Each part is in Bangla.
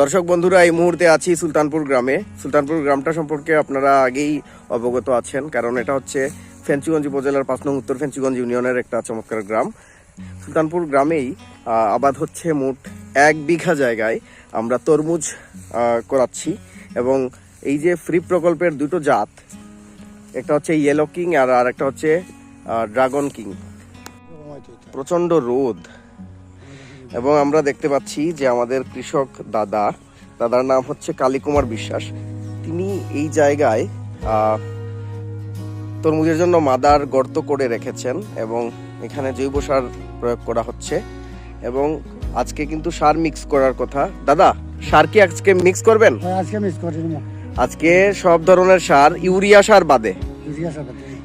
দর্শক বন্ধুরা, এই মুহূর্তে আছি সুলতানপুর গ্রামে। সুলতানপুর গ্রামটা সম্পর্কে আপনারা আগেই অবগত আছেন, কারণ এটা হচ্ছে ফেঞ্চুগঞ্জ উপজেলার পাঁচ নং উত্তর ফেঞ্চুগঞ্জ ইউনিয়নের একটা চমৎকার গ্রাম। সুলতানপুর গ্রামেই আবাদ হচ্ছে মোট এক বিঘা জায়গায় আমরা তরমুজ করাচ্ছি এবং এই যে ফ্রি প্রকল্পের দুটো জাত, একটা হচ্ছে ইয়েলো কিং আর আর একটা হচ্ছে ড্রাগন কিং প্রচণ্ড রোদ। এবং আমরা দেখতে পাচ্ছি যে আমাদের কৃষক দাদা দাদার নাম হচ্ছে কালীকুমার বিশ্বাস। তিনি এই জায়গায় তরমুজের জন্য মাদার গর্ত করে রেখেছেন এবং এখানে জৈব সার প্রয়োগ করা হচ্ছে এবং আজকে কিন্তু সার মিক্স করার কথা। দাদা সার কি আজকে মিক্স করবেন? হ্যাঁ, আজকে মিস করি আজকে সব ধরনের সার ইউরিয়া সার বাদে।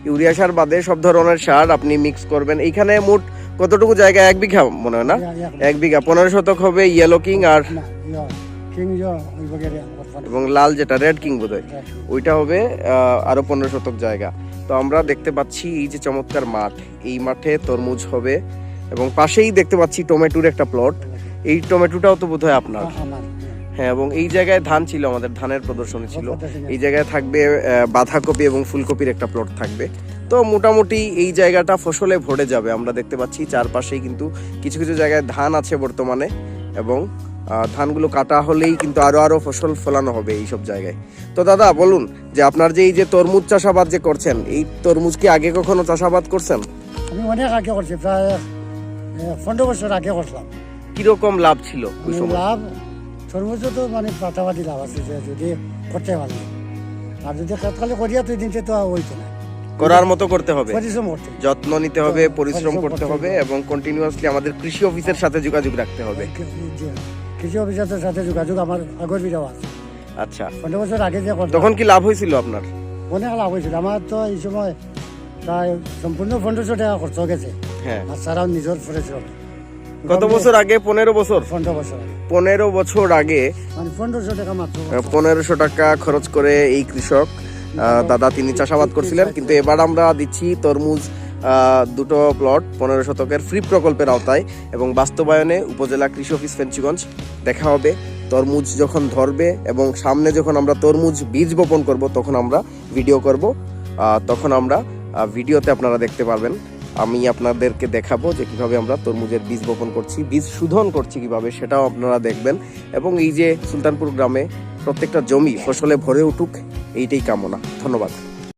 ইউরিয়া সার বাদে। সব ধরনের সার আপনি মিক্স করবেন। এইখানে মোট কতটুকু জায়গা এক বিঘা মনে হয় না? এক বিঘা। পনেরো শতক হবে ইয়েলো কিং আর এবং লাল যেটা রেড কিং বোধ হয় ওইটা হবে আরও পনেরো শতক জায়গা। তো আমরা দেখতে পাচ্ছি এই যে চমৎকার মাঠ। এই মাঠে তরমুজ হবে এবং পাশেই দেখতে পাচ্ছি টমেটোর একটা প্লট এই টমেটোটাও তো বোধহয় আপনার। হ্যাঁ এবং এই জায়গায় ধান ছিল আমাদের ধানের প্রদর্শনী ছিল। এই জায়গায় থাকবে বাঁধাকপি এবং ফুলকপির একটা প্লট থাকবে। তো মোটামুটি এই জায়গাটা ফসলে ভরে যাবে। আমরা দেখতে পাচ্ছি চারপাশেই কিন্তু কিছু কিছু জায়গায় ধান আছে বর্তমানে এবং ধানগুলো কাটা হলেই কিন্তু আরও আরও ফসল ফলানো হবে এই সব জায়গায়। তো দাদা বলুন যে আপনার যে এই যে তরমুজ চাষাবাদ যে করছেন এই তরমুজ কি আগে কখনো চাষাবাদ করছেন? আমি অনেক আগে করছি প্রায় পনেরো বছর আগে করলাম কীরকম লাভ ছিল লাভ তরমুজ তো মানে পাতাবাদি লাভ আছে যদি করতে পারি। আর যদি কাতকালে করিয়া তুই দিনতে তো হইতো না। করার মতো করতে হবে। পরিশ্রম করতে যত্ন নিতে হবে পরিশ্রম করতে হবে। এবং কন্টিনিউয়াসলি আমাদের কৃষি অফিসের সাথে যোগাযোগ রাখতে হবে। কৃষি অফিসারের সাথে যোগাযোগ আমার আগর বিরাও আছে। আচ্ছা। পনেরো বছর আগে যে তখন কি লাভ হয়েছিল আপনার? অনেক লাভ হয়েছিল। আমার তো এই সময় প্রায় সম্পূর্ণ পনেরোশো টাকা খরচ গেছে। হ্যাঁ। আর নিজের পরিশ্রম কত বছর আগে? পনেরো বছর? পনেরো বছর আগে। পনেরো বছর আগে মানে পনেরোশো টাকা মাত্র পনেরোশো টাকা খরচ করে এই কৃষক দাদা, তিনি চাষাবাদ করছিলেন, কিন্তু এবার আমরা দিচ্ছি তরমুজ দুটো প্লট পনেরো শতকের ফ্রি প্রকল্পের আওতায় এবং বাস্তবায়নে উপজেলা কৃষি অফিস ফেঞ্চিগঞ্জ। দেখা হবে তরমুজ যখন ধরবে এবং সামনে যখন আমরা তরমুজ বীজ বপন করব, তখন আমরা ভিডিও করব। তখন আমরা ভিডিওতে আপনারা দেখতে পারবেন। আমি আপনাদেরকে দেখাবো যে কীভাবে আমরা তরমুজের বীজ বপন করছি, বীজ শোধন করছি কীভাবে, সেটাও আপনারা দেখবেন। এবং এই যে সুলতানপুর গ্রামে প্রত্যেকটা জমি ফসলে ভরে উঠুক এইটাই কামনা ধন্যবাদ।